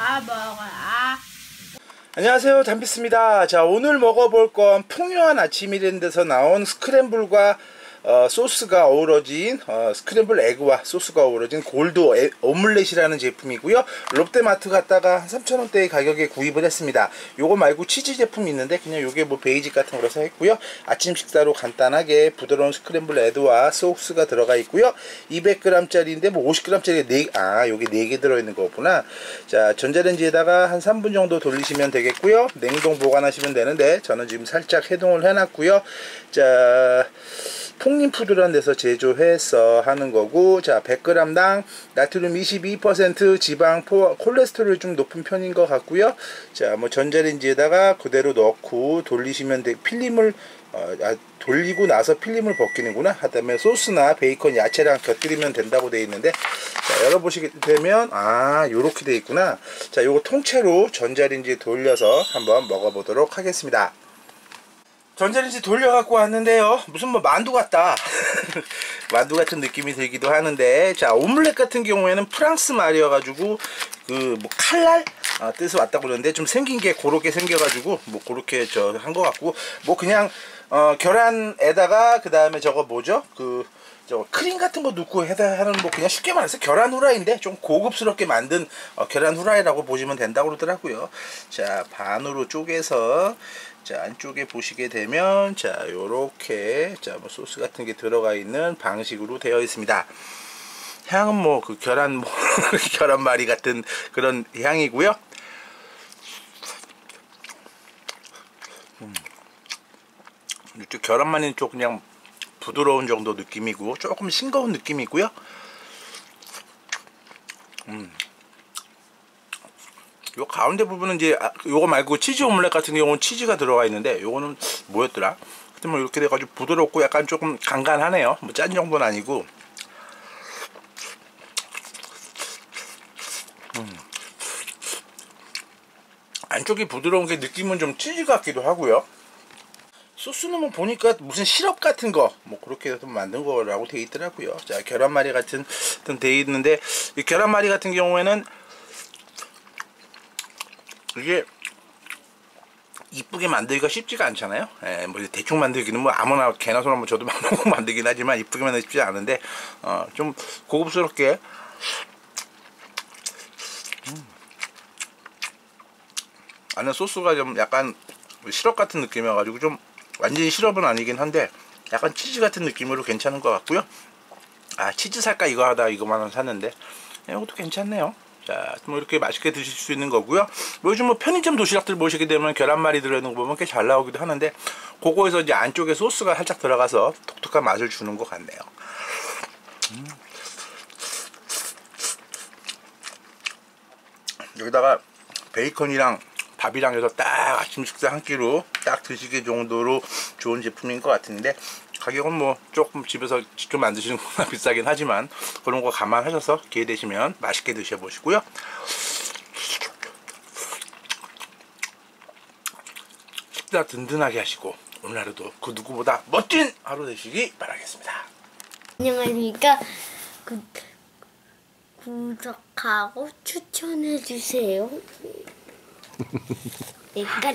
아 먹어. 아. 안녕하세요. 담비스입니다. 자 오늘 먹어볼 건 풍요한 아침이랜드에서 나온 스크램블과 어, 소스가 어우러진 어, 스크램블 에그와 소스가 어우러진 골드 에, 오믈렛이라는 제품이고요. 롯데마트 갔다가 한 3,000원대의 가격에 구입을 했습니다. 요거 말고 치즈 제품이 있는데 그냥 요게 뭐 베이직 같은 거라서 했고요. 아침 식사로 간단하게 부드러운 스크램블 에그와 소스가 들어가 있고요. 200g 짜리인데 뭐 50g 짜리 4, 아 요게 4개 들어있는 거구나. 자 전자레인지에다가 한 3분 정도 돌리시면 되겠고요. 냉동 보관하시면 되는데 저는 지금 살짝 해동을 해놨고요. 자 풍림푸드라는 데서 제조해서 하는 거고 자 100g당 나트륨 22% 지방 포, 콜레스테롤이 좀 높은 편인 것 같고요. 자 뭐 전자레인지에다가 그대로 넣고 돌리시면 돼 필름을 어, 아, 돌리고 나서 필름을 벗기는구나. 하다면 소스나 베이컨 야채랑 곁들이면 된다고 되어 있는데 자 열어보시게 되면 아 요렇게 되어 있구나. 자 요거 통째로 전자레인지에 돌려서 한번 먹어보도록 하겠습니다 전자레인지 돌려갖고 왔는데요. 무슨 뭐 만두 같다. 만두 같은 느낌이 들기도 하는데 자 오믈렛 같은 경우에는 프랑스 말이어 가지고 그 뭐 칼날? 아, 뜻을 왔다고 그러는데 좀 생긴 게 고렇게 생겨가지고 뭐 그렇게 저한것 같고 뭐 그냥 어, 계란에다가 그 다음에 저거 뭐죠? 그 저 크림 같은 거 넣고 해다 하는 뭐 그냥 쉽게 말해서 계란 후라이인데 좀 고급스럽게 만든 어, 계란 후라이라고 보시면 된다고 그러더라고요. 자 반으로 쪼개서 자 안쪽에 보시게 되면 자 요렇게 자뭐 소스 같은 게 들어가 있는 방식으로 되어 있습니다. 향은 뭐 그 계란 뭐 계란말이 같은 그런 향이고요. 음. 이쪽 계란말이는 좀 그냥 부드러운 정도 느낌이고 조금 싱거운 느낌이고요 음. 요 가운데 부분은 이제 아, 요거 말고 치즈 오믈렛 같은 경우는 치즈가 들어가 있는데 요거는 뭐였더라? 하여튼 뭐 이렇게 돼가지고 부드럽고 약간 조금 간간하네요. 뭐 짠 정도는 아니고. 음. 안쪽이 부드러운 게 느낌은 좀 치즈 같기도 하고요. 소스는 뭐 보니까 무슨 시럽 같은 거 뭐 그렇게 해서 만든 거라고 돼 있더라고요. 자 계란말이 같은 돼 있는데 이 계란말이 같은 경우에는 이게 이쁘게 만들기가 쉽지가 않잖아요. 예, 뭐 대충 만들기는 뭐 아무나 개나 소나 뭐 저도 막 만들긴 하지만 이쁘게 만들기 쉽지 않은데 어, 좀 고급스럽게 음. 안에 소스가 좀 약간 시럽 같은 느낌이어가지고 좀 완전히 시럽은 아니긴 한데 약간 치즈 같은 느낌으로 괜찮은 것 같고요. 아 치즈 살까 이거 하다 이거만 샀는데 예, 이것도 괜찮네요. 자, 뭐 이렇게 맛있게 드실 수 있는 거고요. 뭐 요즘 뭐 편의점 도시락들 보시게 되면 계란말이 들어있는 거 보면 꽤 잘 나오기도 하는데 그거에서 이제 안쪽에 소스가 살짝 들어가서 독특한 맛을 주는 것 같네요. 음. 여기다가 베이컨이랑 밥이랑 해서 딱 아침 식사 한 끼로 딱 드시기 정도로 좋은 제품인 것 같은데 가격은 뭐 조금 집에서 직접 만드시는 것보다 비싸긴 하지만 그런 거 감안하셔서 기회 되시면 맛있게 드셔보시고요. 식사 든든하게 하시고 오늘 하루도 그 누구보다 멋진 하루 되시기 바라겠습니다. 안녕하십니까. 구, 구독하고 추천해주세요 내가